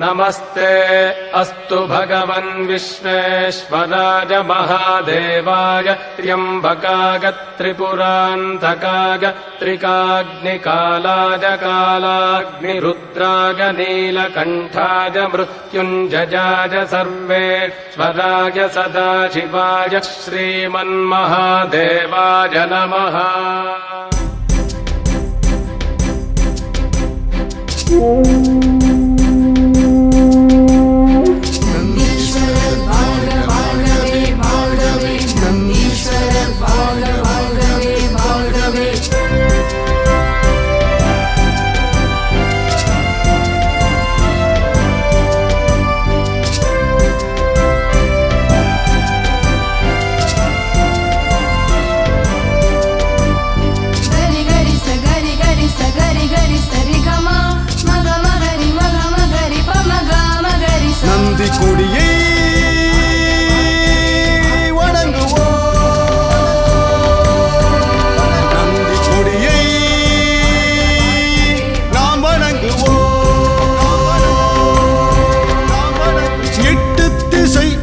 नमस्ते अस्तु भगवन् विश्वेश्वराय महादेवाय त्र्यम्बकाग त्रिपुरान्तकाज त्रिकाग्निकालाय कालाग्निरुद्राय नीलकण्ठाय मृत्युञ्जजाय सर्वेश्वराय सदाशिवाय श्रीमन्महादेवाय नमः Thank you.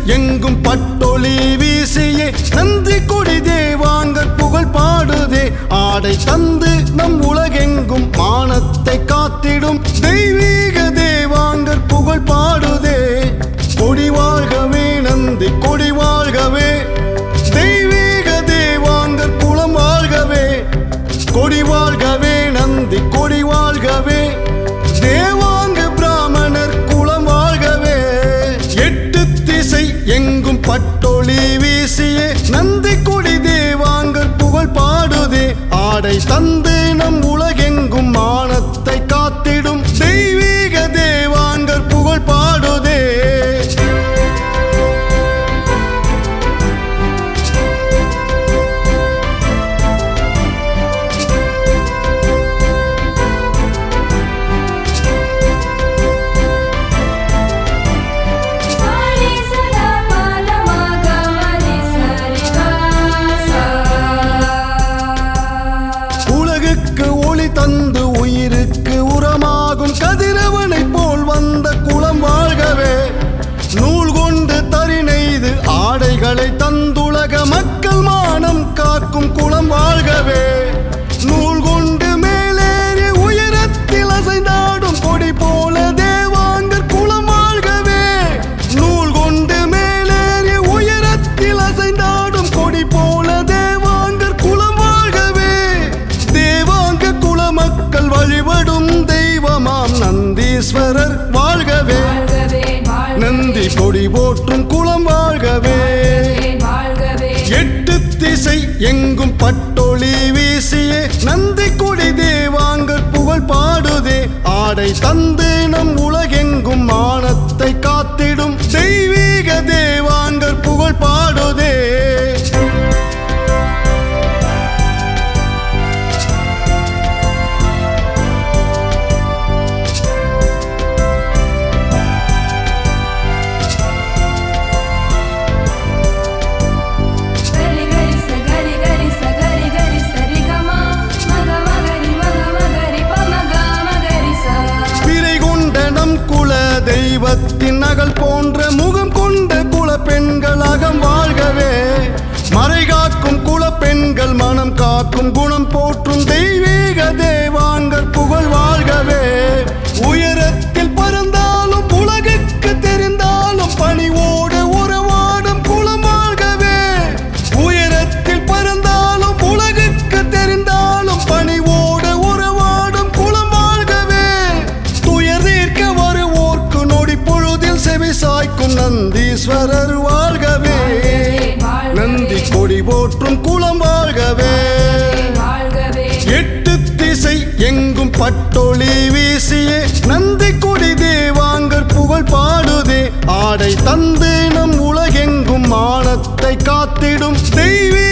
எங்கும் பட்டொளி வீசியே நன்றி கொடி தேவாங்க புகழ் பாடுதே. ஆடை தந்து நம் உலகெங்கும் மானத்தை காத்திடும் தெய்வீ பட்டொளி வீசியே நந்தி கொடி தேவாங்கர் புகழ் பாடுதே. ஆடை தந்து நம் எங்கும் பட்டொளி வீசியே நந்தி கொடி தேவாங்கள் புகழ் பாடுதே. ஆடை தந்து நம் உலகெங்கும் மானத்தை காத்திடும் தெய்வீக தேவாங்கள் புகழ் பாடுதே. நகல் போன்ற முகம் கொண்டு கொண்ட குலப்பெண்கள் அகம் வாழ்கவே. மறை காக்கும் மறைகாக்கும் குலப்பெண்கள் மனம் காக்கும் குணம் போற்றும் போற்றும் குளம் வாழ்கவே. எட்டு திசை எங்கும் பட்டொளி வீசியே. நந்தி கொடி தேவாங்கர் புகழ் பாடுதே. ஆடை தந்தேனம் உலகெங்கும் மானத்தை காத்திடும் தெய்வீ